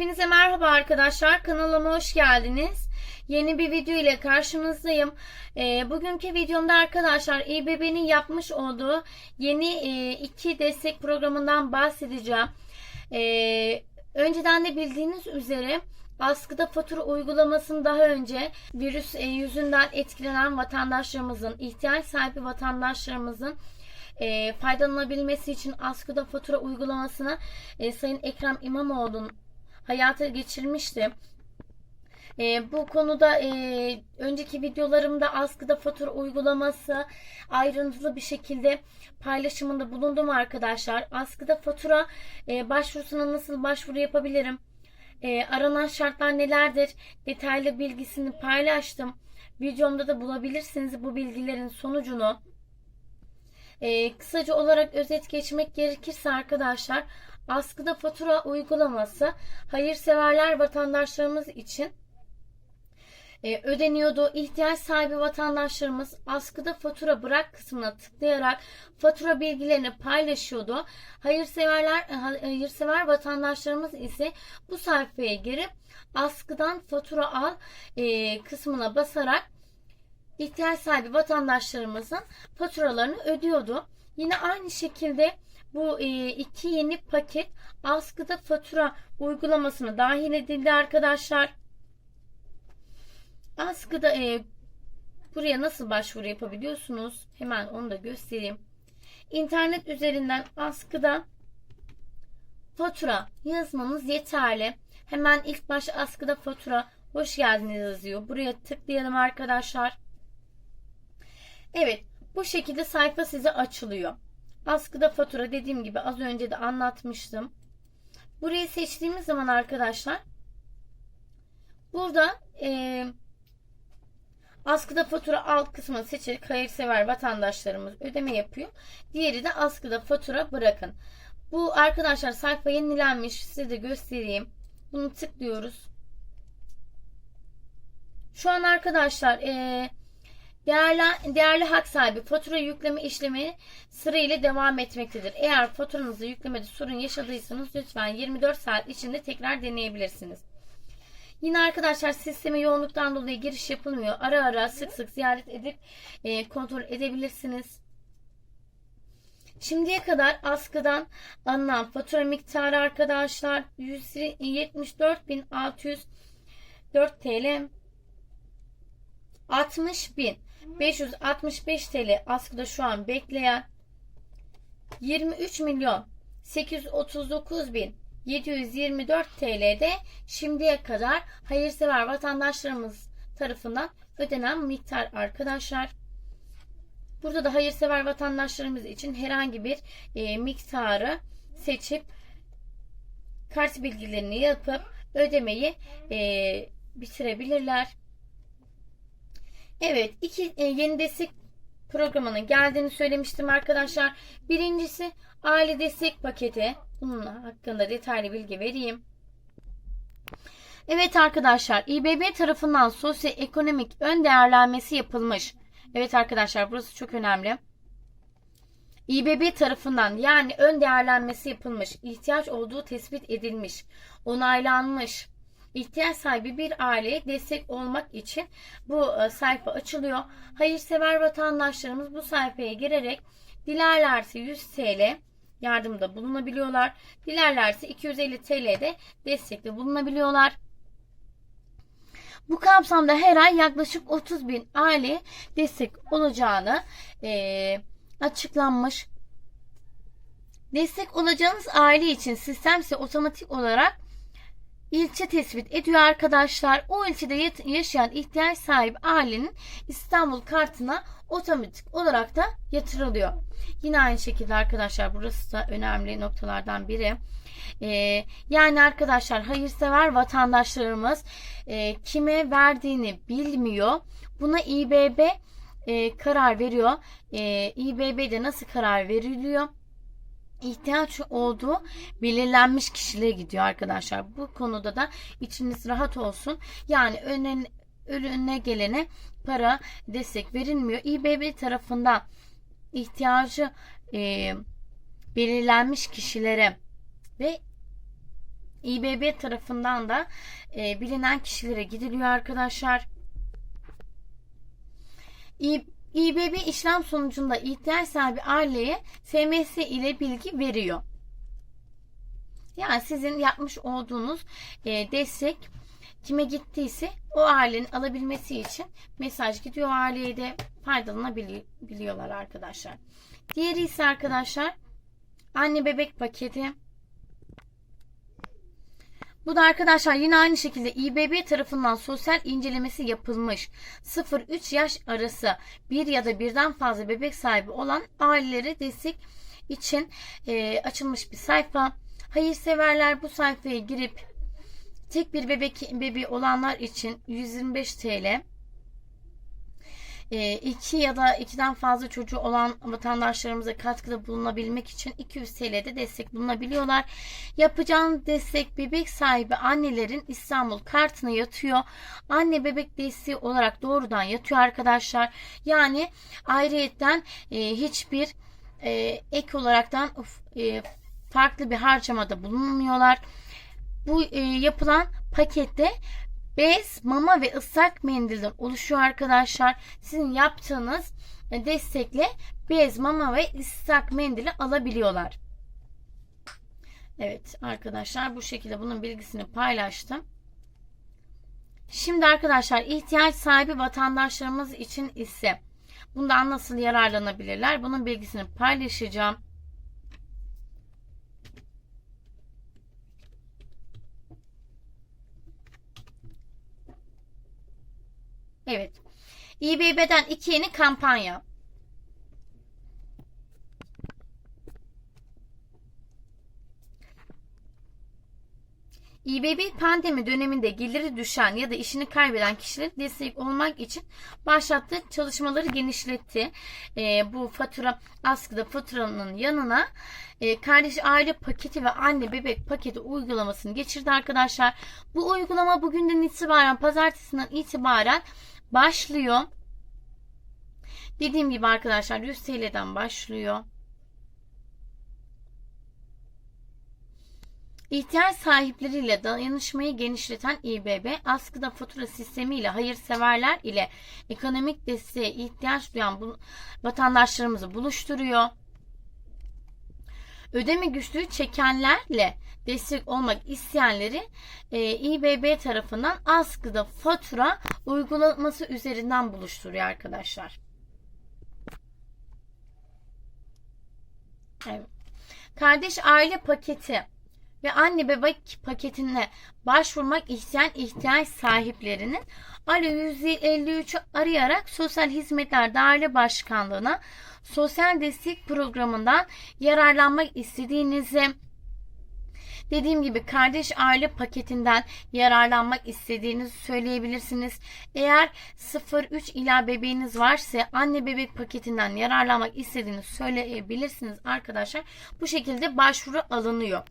Hepinize merhaba arkadaşlar. Kanalıma hoş geldiniz. Yeni bir video ile karşınızdayım. Ee, bugünkü videomda arkadaşlar İBB'nin yapmış olduğu yeni e, iki destek programından bahsedeceğim. Ee, önceden de bildiğiniz üzere askıda fatura uygulamasını daha önce virüs e, yüzünden etkilenen vatandaşlarımızın, ihtiyaç sahibi vatandaşlarımızın e, faydalanabilmesi için askıda fatura uygulamasını e, Sayın Ekrem İmamoğlu'nun hayata geçirmişti. E, bu konuda e, önceki videolarımda askıda fatura uygulaması ayrıntılı bir şekilde paylaşımında bulundum arkadaşlar. Askıda fatura e, başvurusuna nasıl başvuru yapabilirim? E, aranan şartlar nelerdir? Detaylı bilgisini paylaştım. Videomda da bulabilirsiniz bu bilgilerin sonucunu. E, kısaca olarak özet geçmek gerekirse arkadaşlar askıda fatura uygulaması hayırseverler vatandaşlarımız için e, ödeniyordu. İhtiyaç sahibi vatandaşlarımız askıda fatura bırak kısmına tıklayarak fatura bilgilerini paylaşıyordu. Hayırseverler hayırsever vatandaşlarımız ise bu sayfaya girip askıdan fatura al e, kısmına basarak ihtiyaç sahibi vatandaşlarımızın faturalarını ödüyordu. Yine aynı şekilde bu e, iki yeni paket askıda fatura uygulamasına dahil edildi arkadaşlar. Askıda e, buraya nasıl başvuru yapabiliyorsunuz? Hemen onu da göstereyim. İnternet üzerinden askıda fatura yazmanız yeterli. Hemen ilk baş askıda fatura hoş geldiniz yazıyor. Buraya tıklayalım arkadaşlar. Evet bu şekilde sayfa size açılıyor. Askıda fatura dediğim gibi az önce de anlatmıştım. Burayı seçtiğimiz zaman arkadaşlar burada e, askıda fatura alt kısmını seçerek hayırsever vatandaşlarımız ödeme yapıyor. Diğeri de askıda fatura bırakın. Bu arkadaşlar sayfa yenilenmiş. Size de göstereyim. Bunu tıklıyoruz. Şu an arkadaşlar eee Değerli, değerli hak sahibi fatura yükleme işlemi sırayla devam etmektedir. Eğer faturanızı yüklemede sorun yaşadıysanız lütfen 24 saat içinde tekrar deneyebilirsiniz. Yine arkadaşlar sisteme yoğunluktan dolayı giriş yapılmıyor. Ara ara sık sık ziyaret edip e, kontrol edebilirsiniz. Şimdiye kadar askıdan alınan fatura miktarı arkadaşlar 174.604 TL 60 bin 565 TL askıda şu an bekleyen 23 milyon 839 bin 724 TL'de şimdiye kadar hayırsever vatandaşlarımız tarafından ödenen miktar arkadaşlar. Burada da hayırsever vatandaşlarımız için herhangi bir e, miktarı seçip kart bilgilerini yapıp ödemeyi e, bitirebilirler. Evet, iki e, yeni destek programının geldiğini söylemiştim arkadaşlar. Birincisi aile destek paketi. Bunun hakkında detaylı bilgi vereyim. Evet arkadaşlar, İBB tarafından sosyoekonomik ön değerlenmesi yapılmış. Evet arkadaşlar, burası çok önemli. İBB tarafından yani ön değerlenmesi yapılmış, ihtiyaç olduğu tespit edilmiş, onaylanmış, ihtiyaç sahibi bir aileye destek olmak için bu e, sayfa açılıyor. Hayırsever vatandaşlarımız bu sayfaya girerek dilerlerse 100 TL yardımda bulunabiliyorlar. Dilerlerse 250 TL'de destekte bulunabiliyorlar. Bu kapsamda her ay yaklaşık 30 bin aile destek olacağını e, açıklanmış. Destek olacağınız aile için sistem ise otomatik olarak ilçe tespit ediyor arkadaşlar. O ilçede yaşayan ihtiyaç sahibi ailenin İstanbul kartına otomatik olarak da yatırılıyor. Yine aynı şekilde arkadaşlar burası da önemli noktalardan biri. Ee, yani arkadaşlar hayırsever vatandaşlarımız e, kime verdiğini bilmiyor. Buna İBB e, karar veriyor. E, İBB'de nasıl karar veriliyor? İhtiyaç olduğu belirlenmiş kişilere gidiyor arkadaşlar. Bu konuda da içiniz rahat olsun. Yani önüne, önüne gelene para destek verilmiyor. İBB tarafından ihtiyacı e, belirlenmiş kişilere ve İBB tarafından da e, bilinen kişilere gidiliyor arkadaşlar. İ- İBB işlem sonucunda ihtiyaç sahibi aileye FMS ile bilgi veriyor. Yani sizin yapmış olduğunuz e, destek kime gittiyse o ailenin alabilmesi için mesaj gidiyor aileye de faydalanabiliyorlar arkadaşlar. Diğeri ise arkadaşlar anne bebek paketi. Bu da arkadaşlar yine aynı şekilde İBB tarafından sosyal incelemesi yapılmış 0-3 yaş arası bir ya da birden fazla bebek sahibi olan ailelere destek için e, açılmış bir sayfa. Hayırseverler bu sayfaya girip tek bir bebek bebeği olanlar için 125 TL, e, iki ya da ikiden fazla çocuğu olan vatandaşlarımıza katkıda bulunabilmek için 200 TL'de destek bulunabiliyorlar. Yapacağınız destek bebek sahibi annelerin İstanbul kartına yatıyor. Anne bebek desteği olarak doğrudan yatıyor arkadaşlar. Yani ayrıyetten e, hiçbir e, ek olaraktan e, farklı bir harcamada bulunmuyorlar. Bu e, yapılan pakette bez, mama ve ıslak mendilden oluşuyor arkadaşlar. Sizin yaptığınız destekle bez, mama ve ıslak mendili alabiliyorlar. Evet arkadaşlar bu şekilde bunun bilgisini paylaştım. Şimdi arkadaşlar ihtiyaç sahibi vatandaşlarımız için ise bundan nasıl yararlanabilirler? Bunun bilgisini paylaşacağım. Evet. İBB'den iki yeni kampanya. İBB pandemi döneminde geliri düşen ya da işini kaybeden kişilere destek olmak için başlattığı çalışmaları genişletti. E, bu fatura askıda faturanın yanına e, kardeş aile paketi ve anne bebek paketi uygulamasını geçirdi arkadaşlar. Bu uygulama bugünden itibaren pazartesinden itibaren başlıyor. Dediğim gibi arkadaşlar 100 TL'den başlıyor. İhtiyaç sahipleriyle dayanışmayı genişleten İBB, askıda fatura sistemiyle hayırseverler ile ekonomik desteğe ihtiyaç duyan bu, vatandaşlarımızı buluşturuyor. Ödeme güçlüğü çekenlerle destek olmak isteyenleri e, İBB tarafından askıda fatura uygulaması üzerinden buluşturuyor arkadaşlar. Evet. Kardeş aile paketi ve anne bebek paketine başvurmak isteyen ihtiyaç sahiplerinin Alo 153'ü arayarak Sosyal Hizmetler Daire Başkanlığı'na sosyal destek programından yararlanmak istediğinizi Dediğim gibi kardeş aile paketinden yararlanmak istediğinizi söyleyebilirsiniz. Eğer 0-3 ila bebeğiniz varsa anne bebek paketinden yararlanmak istediğinizi söyleyebilirsiniz arkadaşlar. Bu şekilde başvuru alınıyor.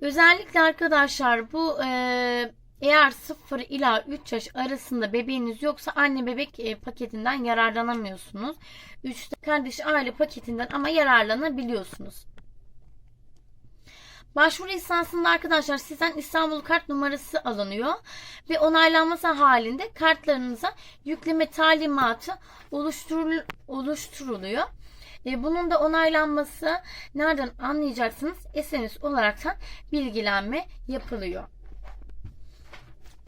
Özellikle arkadaşlar bu e, eğer 0 ila 3 yaş arasında bebeğiniz yoksa anne bebek e, paketinden yararlanamıyorsunuz. 3 kardeş aile paketinden ama yararlanabiliyorsunuz. Başvuru esnasında arkadaşlar sizden İstanbul kart numarası alınıyor ve onaylanması halinde kartlarınıza yükleme talimatı oluşturul oluşturuluyor. E, bunun da onaylanması nereden anlayacaksınız? SMS olaraktan bilgilenme yapılıyor.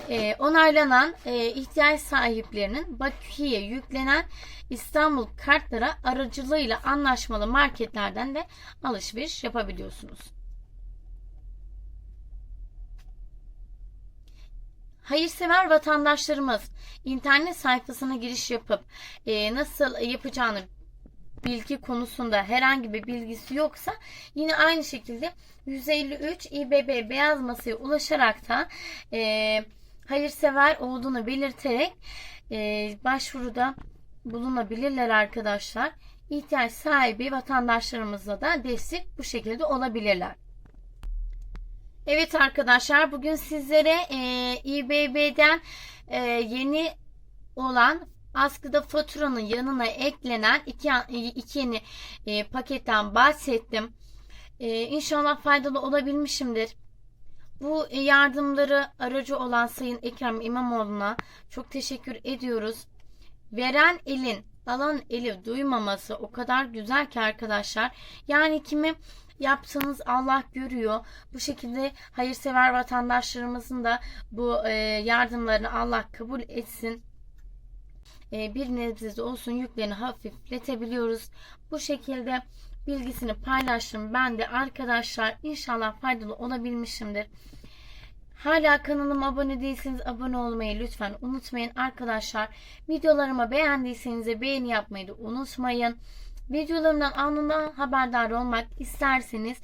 E, onaylanan e, ihtiyaç sahiplerinin bakiye yüklenen İstanbul kartlara aracılığıyla anlaşmalı marketlerden de alışveriş yapabiliyorsunuz. Hayırsever vatandaşlarımız internet sayfasına giriş yapıp e, nasıl yapacağını bilgi konusunda herhangi bir bilgisi yoksa yine aynı şekilde 153 İBB beyaz masaya ulaşarak da e, hayırsever olduğunu belirterek e, başvuruda bulunabilirler arkadaşlar. İhtiyaç sahibi vatandaşlarımızla da destek bu şekilde olabilirler. Evet arkadaşlar bugün sizlere e, İBB'den e, yeni olan askıda faturanın yanına eklenen iki, iki yeni e, paketten bahsettim. E, inşallah faydalı olabilmişimdir. Bu yardımları aracı olan Sayın Ekrem İmamoğlu'na çok teşekkür ediyoruz. Veren elin alan eli duymaması o kadar güzel ki arkadaşlar. Yani kimi yapsanız Allah görüyor. Bu şekilde hayırsever vatandaşlarımızın da bu e, yardımlarını Allah kabul etsin. E, bir nebze olsun yüklerini hafifletebiliyoruz. Bu şekilde bilgisini paylaştım. Ben de arkadaşlar inşallah faydalı olabilmişimdir. Hala kanalıma abone değilseniz abone olmayı lütfen unutmayın arkadaşlar. Videolarımı beğendiyseniz de beğeni yapmayı da unutmayın. Videolarımdan anında haberdar olmak isterseniz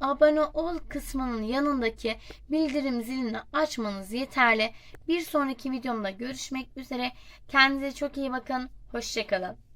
abone ol kısmının yanındaki bildirim zilini açmanız yeterli. Bir sonraki videomda görüşmek üzere. Kendinize çok iyi bakın. Hoşçakalın.